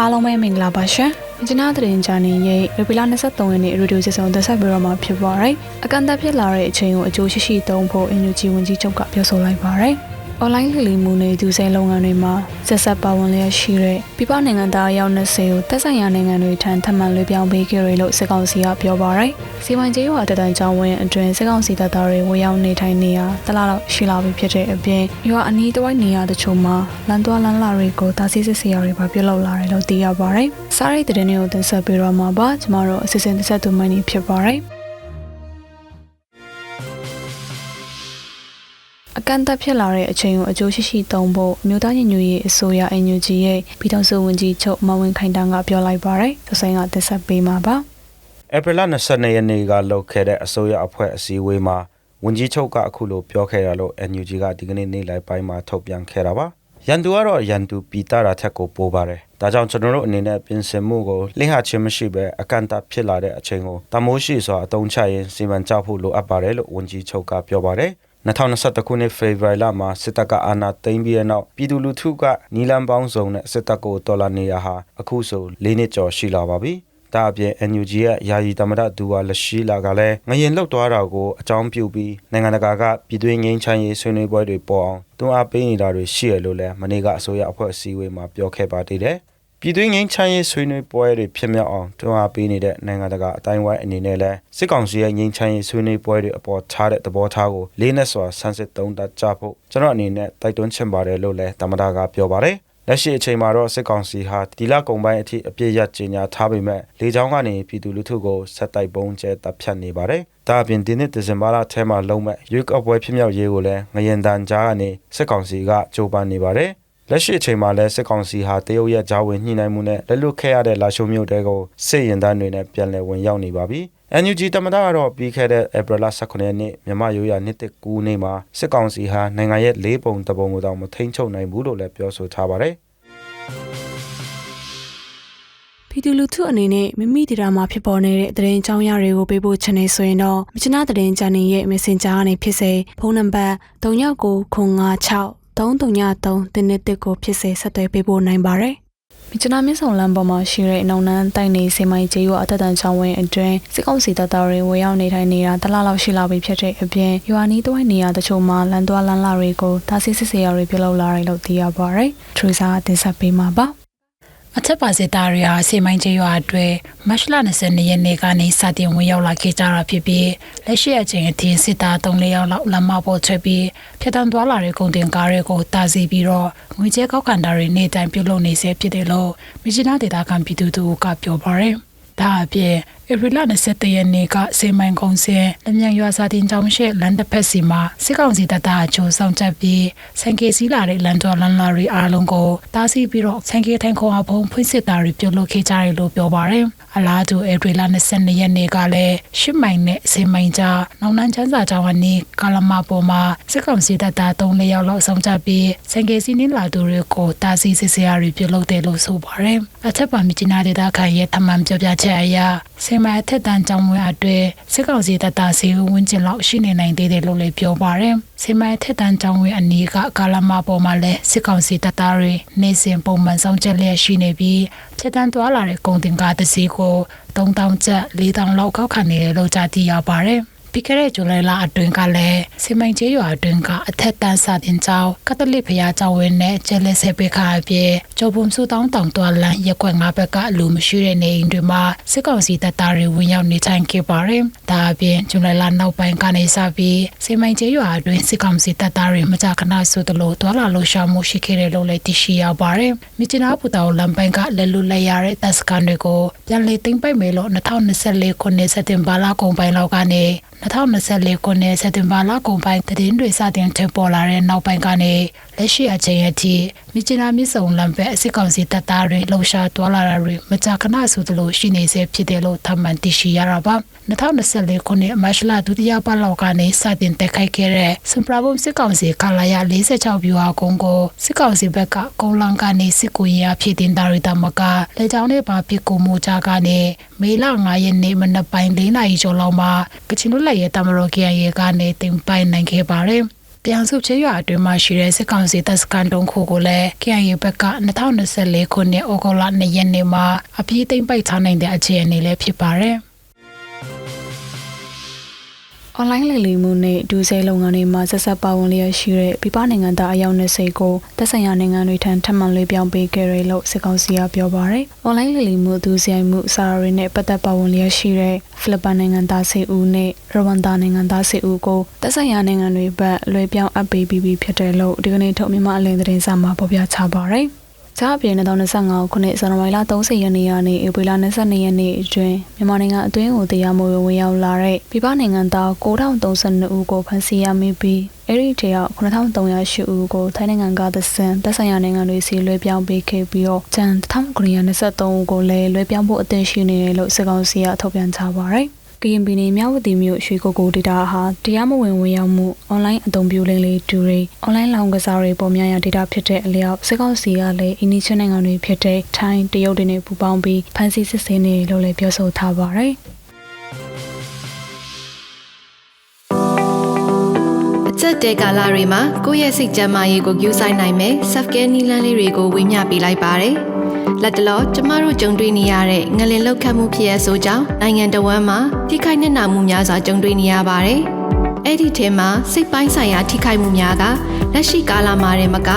အားလုံးပဲမင်္ဂလာပါရှင်။ကျွန်တော်သတင်းချာနေရဲ့ရေပီလာ23ရက်နေ့ရေဒီယိုစစ်ဆောင်သက်ဆက်ပြီးတော့မှဖြစ်ပါရယ်။အကန်တက်ဖြစ်လာတဲ့အချိန်ကိုအကျိုးရှိရှိသုံးဖို့အင်ဂျူဂျီဝန်ကြီးချုပ်ကပြောဆိုလိုက်ပါရယ်။ online လှလိမှုနဲ့ဒုစဲလုပ်ငန်းတွေမှာဆက်ဆက်ပါဝင်လျက်ရှိတဲ့ပြည်ပနိုင်ငံသားအယောက်20ကိုတက်ဆိုင်ရာနိုင်ငံတွေထံထပ်မံလွှဲပြောင်းပေးခဲ့ရလို့စစ်ကောင်စီကပြောပါရယ်။စီမံကြေးရွာတတန်ကြောင်းဝင်အတွင်စစ်ကောင်စီတပ်သားတွေဝေရောက်နေထိုင်နေရတလားတော့ရှိလာပြီဖြစ်တဲ့အပြင်ရွာအနီးတစ်ဝိုက်နေရာတချို့မှာလန်သွားလန်လာတွေကိုတာစီစစ်စရာတွေပါပြုတ်လောက်လာတယ်လို့သိရပါရယ်။စားရိတ်တဲ့တဲ့တွေကိုတင်ဆက်ပေးတော့မှာပါကျမတို့အစီအစဉ်တစ်ဆက်သူမှနေဖြစ်ပါရယ်။ ကန်တက်ဖြစ်လာတဲ့အချိန်ကိုအကျိုးရှိရှိသုံးဖို့အမျိုးသားညီညွတ်ရေးအစိုးရ NUG ရဲ့ပြည်ထောင်စုဝန်ကြီးချုပ်မဝင်းခိုင်တန်းကပြောလိုက်ပါတယ်။သဆိုင်ကတင်ဆက်ပေးမှာပါ။ဧပြီလ22ရက်နေ့ကလုပ်ခဲ့တဲ့အစိုးရအဖွဲ့အစည်းအဝေးမှာဝန်ကြီးချုပ်ကအခုလိုပြောခဲ့ရလို့ NUG ကဒီကနေ့နေ့လိုက်ပိုင်းမှာထုတ်ပြန်ခဲ့တာပါ။ရန်သူကတော့ရန်သူပြည်သားတာထက်ကိုပိုပါတယ်။ဒါကြောင့်ကျွန်တော်တို့အနေနဲ့ပြင်ဆင်မှုကိုလင်းဟာချင်းမရှိဘဲအကန့်အသတ်ဖြစ်လာတဲ့အချိန်ကိုတမိုးရှိစွာအတုံးချရင်စီမံကြဖို့လိုအပ်ပါတယ်လို့ဝန်ကြီးချုပ်ကပြောပါတယ်။ 2021ခုနှစ်ဖေဖော်ဝါရီလမှာစစ်တပ်ကအာဏာသိမ်းပြီးတဲ့နောက်ပြည်သူလူထုကနီလန်ပေါင်းစုံနဲ့စစ်တပ်ကိုတော်လှန်နေရဟာအခုဆို၄နှစ်ကျော်ရှိလာပါပြီ။ဒါအပြင် NUG ရဲ့ယာယီသမ္မတဒူဝါလရှိလာကလည်းငရင်လှုပ်သွားတာကိုအကြောင်းပြုပြီးနိုင်ငံတကာကပြည်တွင်းငင်းချမ်းရေးဆွေးနွေးပွဲတွေပေါ်အောင်တွန်းအားပေးနေတာတွေရှိရလို့လည်းမနေ့ကအစိုးရအဖွဲ့အစည်းအဝေးမှာပြောခဲ့ပါသေးတယ်။ ပြည်တွင်းငင်းချမ်းရေးဆွေးနွေးပွဲတွေဖြစ်မြောက်အောင်တွန်းအားပေးနေတဲ့နိုင်ငံတကာအတိုင်းအဝိုင်းအနေနဲ့လည်းစစ်ကောင်စီရဲ့ငင်းချမ်းရေးဆွေးနွေးပွဲတွေအပေါ်ထားတဲ့သဘောထားကိုလေးနက်စွာဆန်းစစ်သုံးသပ်ကြဖို့ကျွန်တော်အနေနဲ့တိုက်တွန်းချင်ပါတယ်လို့လည်းသမ္မတကပြောပါတယ်။လက်ရှိအချိန်မှာတော့စစ်ကောင်စီဟာဒီလကုန်ပိုင်းအထိအပြည့်ရကြေညာထားပေမဲ့လေကြောင်းကနေပြည်သူလူထုကိုဆက်တိုက်ပုံကျဲတပ်ဖြတ်နေပါတယ်။ဒါအပြင်ဒီနှစ်ဒီဇင်ဘာလထဲမှာလုံးမဲ့ရွေးကောက်ပွဲဖြစ်မြောက်ရေးကိုလည်းငရင်တန်ကြားကနေစစ်ကောင်စီကကြိုးပမ်းနေပါတယ်။ လက်ရှိအချိန်မှာလည်းစစ်ကောင်စီဟာတရုတ်ရဲ့ဂျာဝင်ညှိနှိုင်းမှုနဲ့လက်လွတ်ခဲ့ရတဲ့လာရှုံမြို့တဲကိုစစ်ရင်တန်းတွေနဲ့ပြန်လည်ဝင်ရောက်နေပါပြီ။ NUG တမတာကတော့ပြီးခဲ့တဲ့ဧပြီလ18ရက်နေ့မြန်မာရိုးရာနှစ်တကူနေ့မှာစစ်ကောင်စီဟာနိုင်ငံရဲ့၄ပုံတပုံကိုတောင်မထိန်ချုပ်နိုင်ဘူးလို့လည်းပြောဆိုထားပါတယ်ပြည်သူလူထုအနေနဲ့မိမိဒေတာမှာဖြစ်ပေါ်နေတဲ့သတင်းအကြောင်းအရာတွေကိုပေးဖို့ချင်နေဆိုရင်တော့မြချနာသတင်းချန်နယ်ရဲ့ Messenger ကနေဖြစ်စေဖုန်းနံပါတ်3996 333တင်းနဲ့တစ်ကိုဖြစ်စေဆက်သွယ်ပေးဖို့နိုင်ပါတယ်။မြချနာမြင့်ဆောင်လမ်းပေါ်မှာရှိတဲ့အနောက်နန်းတိုက်နေစေမိုင်ကျေးရွာအသက်တန်ချောင်းဝင်းအတွင်းစစ်ကောင်စီတပ်သားတွေဝေရောက်နေထိုင်နေတာတလလောက်ရှိလာပြီဖြစ်တဲ့အပြင်ရွာနီးတွိုင်းနေရာတချို့မှာလန်သွားလန်လာတွေကိုတာစီစစ်စေရတွေပြုလုပ်လာတယ်လို့သိရပါတယ်။ထရီဆာတင်ဆက်ပေးမှာပါ။ အထက်ပါစစ်သားတွေဟာစေမိုင်းကျေးရွာအတွင်းမတ်လ22ရက်နေ့ကနေစတင်ဝင်ရောက်လာခဲ့ကြတာဖြစ်ပြီးလက်ရှိအချိန်အထိစစ်သား3-4ယောက်လောက်လမ်းမပေါ်ထွက်ပြီးဖြတ်တန်းသွားလာတဲ့ကုန်တင်ကားတွေကိုတာစီပြီးတော့ငွေကြေးကောက်ခံတာတွေနေ့တိုင်းပြုလုပ်နေစေဖြစ်တယ်လို့မြစ်နာဒေတာခံပြည်သူတို့ကပြောပါရယ်ဒါအပြင်ဧပြီလ23ရက်နေ့ကစေမိုင်ကုန်းစင်လမြန်ရွာစာတင်ကျောင်းရှိလန်တစ်ဖက်စီမှာစစ်ကောင်စီတပ်သားအချို့ဆောင်ချက်ပြီးဆန်ကေစီလာတဲ့လန်တော်လန်လာရီအားလုံးကိုတားဆီးပြီးတော့ဆန်ကေထိုင်ခေါ်အဖုံဖွင့်စစ်သားတွေပြုတ်လုခဲ့ကြတယ်လို့ပြောပါရယ်အလားတူဧပြီလ22ရက်နေ့ကလည်းရှစ်မိုင်နဲ့စေမိုင်ကြားနောင်နန်းချမ်းစာကျောင်းအနီးကာလမပေါ်မှာစစ်ကောင်စီတပ်သား3လျောက်လောက်ဆောင်ချက်ပြီးဆန်ကေစီနင်းလာသူတွေကိုတားဆီးစစ်ဆေးရတွေပြုတ်လုတယ်လို့ဆိုပါရယ်အထက်ပါမြစ်နာဒေတာခံရဲ့ထမှန်ပြောပြချက်အရစေမိုင်အထက်တန်းကျောင်းဝင်းအတွင်းစစ်ကောင်စီတပ်သားစီဝင်းကျင်လောက်ရှိနေနိုင်သေးတယ်လို့လည်းပြောပါရယ်စေမိုင်အထက်တန်းကျောင်းဝင်းအနီးကကာလမပေါ်မှာလည်းစစ်ကောင်စီတပ်သားတွေနေစဉ်ပုံမှန်ဆောင်ချက်လျက်ရှိနေပြီးချက်တန်းသွားလာတဲ့ကုန်တင်ကားတစ်စီးကို3000ကျပ်4000လောက်ကောက်ခံနေတယ်လို့ကြားသိရပါတယ် ပြီးခဲ့တဲ့ဇူလိုင်လအတွင်းကလည်းစီမိုင်ကျေးရွာအတွင်းကအထက်တန်းစာတင်ကျောင်းကက်သလစ်ဘုရားကျောင်းဝင်းနဲ့ကျဲလက်ဆဲပေးခါအပြည့်ကျော်ပုံစုတောင်းတောင်တွာလန်ရက်ွက်ငါးဘက်ကလူမရှိတဲ့နေအိမ်တွေမှာစစ်ကောင်စီတပ်သားတွေဝင်ရောက်နေထိုင်ခဲ့ပါတယ်။ဒါအပြင်ဇူလိုင်လနောက်ပိုင်းကနေစပြီးစီမိုင်ကျေးရွာအတွင်းစစ်ကောင်စီတပ်သားတွေမကြာခဏဆိုသလိုတွာလာလှရှာမှုရှိခဲ့တယ်လို့လည်းသိရှိရပါတယ်။မြစ်ချနာပူတောင်လမ်းပိုင်းကလက်လူလက်ရတဲ့တပ်စကန်တွေကိုပြန်လည်သိမ်းပိုက်မယ်လို့2024ခုနှစ်စက်တင်ဘာလကုန်ပိုင်းလောက်ကနေ2024ခုနှစ်စက်တင်ဘာလကုန်ပိုင်းသတင်းတွေစတင်ထွက်ပေါ်လာတဲ့နောက်ပိုင်းကနေလက်ရှိအချိန်အထိမြစ်ချနာမြစ်စုံလမ်းဘက်အစစ်ကောင်စီတပ်သားတွေလှုပ်ရှားသွားလာတာတွေမကြာခဏဆိုသလိုရှိနေစေဖြစ်တယ်လို့ထပ်မံသိရှိရတာပါ2024ခုနှစ်မတ်လဒုတိယပတ်လောက်ကနေစတင်တက်ခိုက်ခဲ့တဲ့စင်ပရာဘုံစစ်ကောင်စီခလာရ46ဗျူဟာကုန်းကိုစစ်ကောင်စီဘက်ကကုန်းလန်းကနေစစ်ကူရဖြစ်တင်တာတွေတမကလက်ကြောင်းတွေပါပြစ်ကိုမှုကြကနေမေလ9ရက်နေ့မနက်ပိုင်း၄နာရီကျော်လောက်မှာကချင်လူလက်ရဲ့တမတော် KIA ကနေတင်ပိုင်နိုင်ခဲ့ပါတယ် ပြောင်စုချေရွာအတွင်းမှာရှိတဲ့စစ်ကောင်စီတပ်စခန်းတုံးခုကိုလည်း KIA ဘက်က2024ခုနှစ်ဩဂုတ်လ2ရက်နေ့မှာအပြည့်သိမ့်ပိုက်ထားနိုင်တဲ့အခြေအနေလည်းဖြစ်ပါတယ်။ အွန်လိုင်းလိမ်လည်မှုနဲ့ဒူးဆဲလုပ်ငန်းတွေမှာဆက်ဆက်ပါဝင်လျက်ရှိတဲ့ပြည်ပနိုင်ငံသားအယောက်20ကိုသက်ဆိုင်ရာနိုင်ငံတွေထံထပ်မံလွှဲပြောင်းပေးခဲ့တယ်လို့စစ်ကောင်စီကပြောပါရယ်။အွန်လိုင်းလိမ်လည်မှုဒူးဆဲမှုစာရီနဲ့ပတ်သက်ပါဝင်လျက်ရှိတဲ့ဖိလစ်ပိုင်နိုင်ငံသားစေဦးနဲ့ရဝမ်ဒါနိုင်ငံသားစေဦးကိုသက်ဆိုင်ရာနိုင်ငံတွေဘက်လွှဲပြောင်းအပ်ပေးပြီးပြီဖြစ်တယ်လို့ဒီကနေ့ထုတ်မြန်မာအလင်းသတင်းစာမှာဖော်ပြချပါရယ်။ ဂျားအပြင်2025ခုနှစ်ဇန်နဝါရီလ30ရက်နေ့ကနေဧပြီလ22ရက်နေ့အတွင်းမြန်မာနိုင်ငံအတွင်းကိုတရားမဝင်ဝင်ရောက်လာတဲ့ပြည်ပနိုင်ငံသား9032ဦးကိုဖမ်းဆီးရမိပြီးအဲ့ဒီတယောက်9308ဦးကိုထိုင်းနိုင်ငံကသစံတက်ဆိုင်ရာနိုင်ငံတွေစီလွှဲပြောင်းပေးခဲ့ပြီးတော့ကျန်1923ဦးကိုလည်းလွှဲပြောင်းဖို့အသင့်ရှိနေတယ်လို့စစ်ကောင်စီကထုတ်ပြန်ထားပါတယ်။ ကရင်ပြည်နယ်မြဝတီမြို့ရွှေကိုကိုဒေတာဟာတရားမဝင်ဝင်ရောက်မှုအွန်လိုင်းအသုံးပြုလိမ့်လေတူတွေအွန်လိုင်းလောင်ကစားတွေပေါ်များရဒေတာဖြစ်တဲ့အလျောက်စစ်ကောင်စီကလည်းအင်းနီချင်းနိုင်ငံတွေဖြစ်တဲ့ထိုင်းတရုတ်တွေနဲ့ပူးပေါင်းပြီးဖန်ဆီးစစ်ဆေးနေလို့လည်းပြောဆိုထားပါတယ်ချက်တဲကာလာတွေမှာကိုယ့်ရဲ့စိတ်ကြမ်းမာရေးကိုယူဆိုင်နိုင်မယ် self care နည်းလမ်းလေးတွေကိုဝေမျှပေးလိုက်ပါတယ်။ လက်တလောကျမတို့ကြုံတွေ့နေရတဲ့ငလင်လောက်ခတ်မှုဖြစ်ရဆိုကြောင်းနိုင်ငံတော်ဝန်မှာထိခိုက်နှက်နာမှုများစွာကြုံတွေ့နေရပါတယ်။အဲ့ဒီထဲမှာစိတ်ပိုင်းဆိုင်ရာထိခိုက်မှုများကလက်ရှိကာလမှာတည်းမက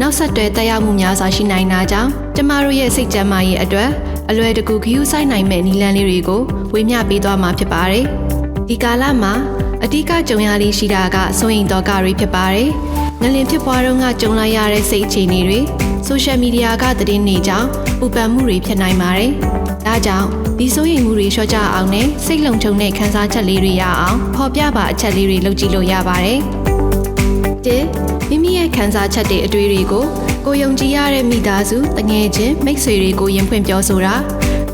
နောက်ဆက်တွဲတက်ရောက်မှုများစွာရှိနိုင်တာကြောင့်ကျမတို့ရဲ့စိတ်ကြမ်းမာရေးအတွက်အလွယ်တကူဂရုစိုက်နိုင်မဲ့နည်းလမ်းလေးတွေကိုဝေမျှပေးသွားမှာဖြစ်ပါတယ်။ဒီကာလမှာအဓိကကြုံရလေးရှိတာကစိုးရင်တော့ကတွေဖြစ်ပါတယ်။ ငလင်ဖြစ်ပွားတော့ကကြုံလိုက်ရတဲ့စိတ်အခြေအနေတွေဆိုရှယ်မီဒီယာကသတင်းတွေကြောင့်ပူပန်မှုတွေဖြစ်နိုင်ပါတယ်။ဒါကြောင့်ဒီစိုးရိမ်မှုတွေလျှော့ချအောင်နဲ့စိတ်လုံခြုံတဲ့ခံစားချက်လေးတွေရအောင်ဖော်ပြပါအချက်လေးတွေလုပ်ကြည့်လို့ရပါတယ်။တစ်မိမိရဲ့ခံစားချက်တွေအတွေ့တွေကိုကိုယုံကြည်ရတဲ့မိသားစုတငယ်ချင်းမိတ်ဆွေတွေကိုရင်ဖွင့်ပြောဆိုတာ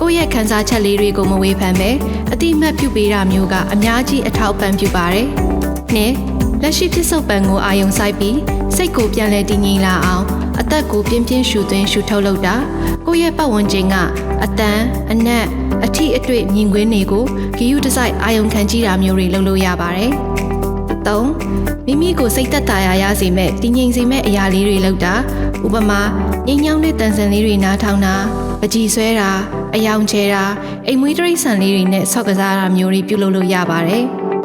ကိုယ့်ရဲ့ခံစားချက်လေးတွေကိုမဝေဖန်ပဲအတိမတ်ပြုပေးတာမျိုးကအများကြီးအထောက်ပံ့ပြုပါတယ်။နှစ် လက်ရှိဖြစ်စုပ်ပံကိုအာယုံဆိုင်ပြီးစိတ်ကိုပြန်လည်တည်ငြိမ်လာအောင်အသက်ကိုပြင်းပြင်းရှူသွင်းရှူထုတ်လုပ်တာကိုယ့်ရဲ့ပတ်ဝန်းကျင်ကအတန်အနက်အထီးအတွေ့မြင်ကွင်းတွေကိုဂီယူဒီဇိုင်းအာယုံခံကြည့်တာမျိုးတွေလုပ်လို့ရပါတယ်။၃မိမိကိုစိတ်သက်သာရာရစေမဲ့တည်ငြိမ်စေမဲ့အရာလေးတွေလုပ်တာဥပမာငြိမ်ညောင်းတဲ့တန်ဆန်လေးတွေနားထောင်တာပကြည်ဆွဲတာအယောင်ချဲတာအိမ်မွေးတရိတ်ဆန်လေးတွေနဲ့ဆော့ကစားတာမျိုးတွေပြုလုပ်လို့ရပါတယ်။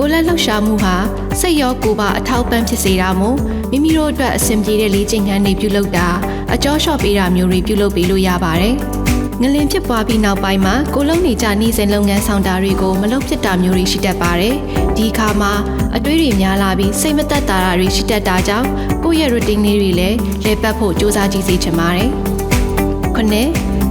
ကိုလက်လှုပ်ရှားမှုဟာစိတ်ရောကိုယ်ပါအထောက်ပံ့ဖြစ်စေတာမို့မိမိတို့အတွက်အဆင်ပြေတဲ့လေ့ကျင့်ခန်းတွေပြုလုပ်တာအကျော်လျှော့ပေးတာမျိုးတွေပြုလုပ်ပေးလို့ရပါတယ်။ငလင်ဖြစ်ပွားပြီးနောက်ပိုင်းမှာကိုလုံးနေကြနေစဉ်လုပ်ငန်းဆောင်တာတွေကိုမလုပ်ဖြစ်တာမျိုးတွေရှိတတ်ပါတယ်။ဒီအခါမှာအတွေးတွေများလာပြီးစိတ်မသက်သာတာတွေရှိတတ်တာကြောင့်ကိုယ့်ရဲ့ routine လေးတွေလည်းလဲပတ်ဖို့စူးစမ်းကြည့်စေချင်ပါတယ်။ခုနှစ်